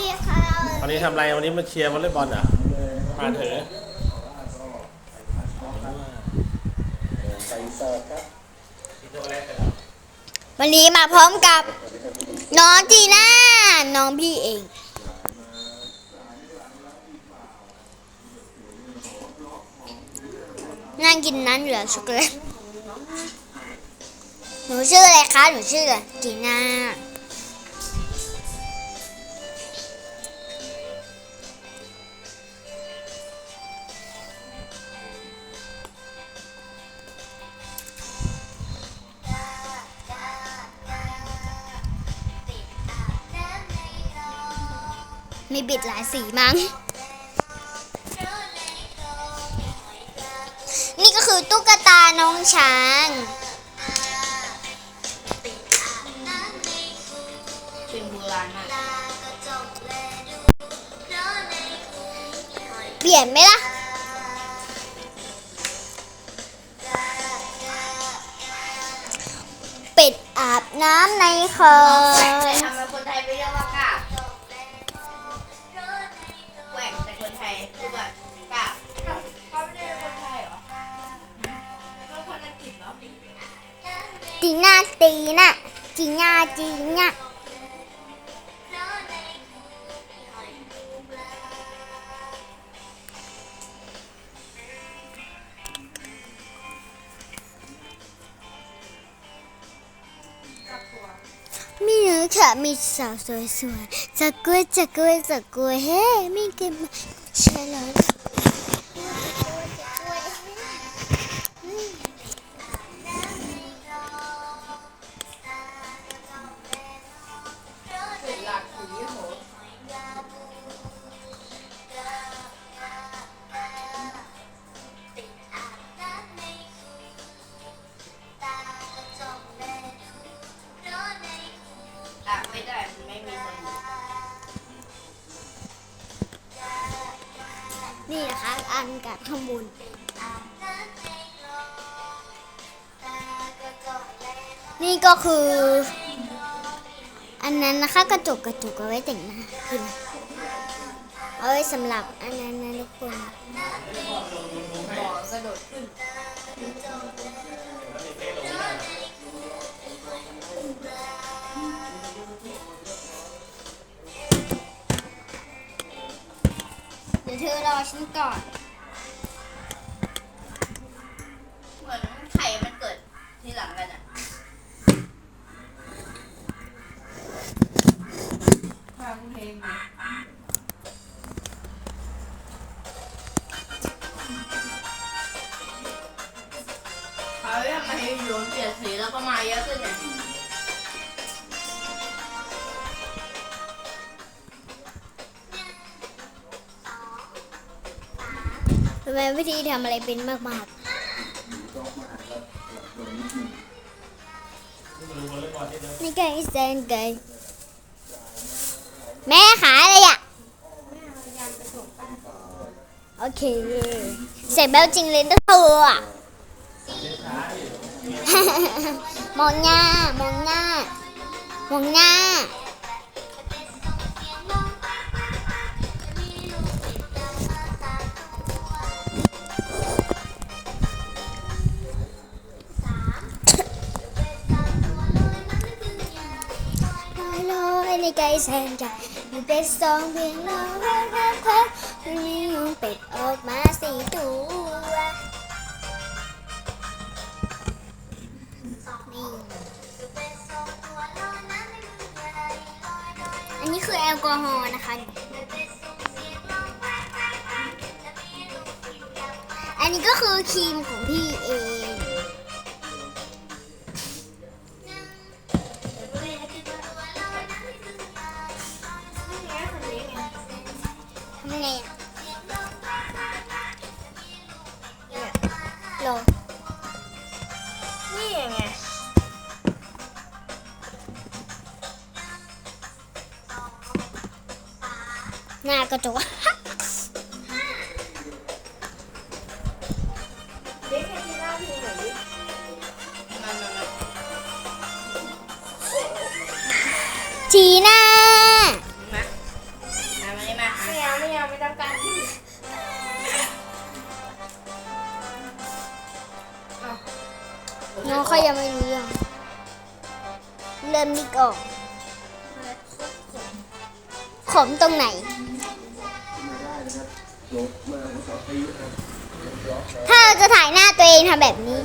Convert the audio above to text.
ดีค่ะวันนี้ทำอะไรวันนี้มาเชียร์วอลเลย์บอลเหรอมาเถอะวันนี้มาพร้อมกับ น้องจีน่า น้องพี่เอง นั่งกินนั้นอยู่แล้วช็อกโกแลตหนูชื่ออะไรคะ หนูชื่อจีน่า มีบิดหลายสีมั้ง นี่ก็คือตุ๊กตาน้องช้างเป็นโบราณมากเปลี่ยนไหมล่ะเป็ดอาบน้ำในคลอง จีน่าตีน่ะจีน่าจีน่ามีหนูค่ะมีสาวสวยๆจะกล้วยจะกล้วยจะกล้วยเฮ้มีเกมมาเชิญเลย นี่นะคะอันกับข้างบนนี่ก็คือ อันนั้นนะคะกระจกกระจกเอาไว้แต่งหน้าเอาไว้สำหรับอันนั้นนะทุกคน เดี๋ยวเธอรอฉันก่อน เหมือนไข่มันเกิดทีหลังกันอะฟังเพลงไหมเขาเรียกมาให้โยนเปลี่ยนสีแล้วก็มาเยอะขึ้นเนี่ย ทำไมวิธีทำอะไรเป็นมากม่รู้วอลเลย์บอลที่เดิมๆนี่ไก่แซนไก่แม่ขายอะไรอะ โอเค เสร็จแล้วจริงเลยนะเธออะมองหน้ามองหน้ามองหน้า ในใจแสนใจมีเป็ดสองเพียงลอยแควแควแควมียุงเป็ดออกมาสี่ตัวนี่อันนี้คือแอลกอฮอล์นะคะ อันนี้ก็คือครีมของพี่เอง หน้ากระจกจีน่ามามาม่มาไม่เอาไม่เอาไม่ต้งารน้องเขายังไม่รู้เรื่องเริ่มนิกออกขมตรงไหน ถ้าจะถ่ายหน้าตัวเองทำแบบนี้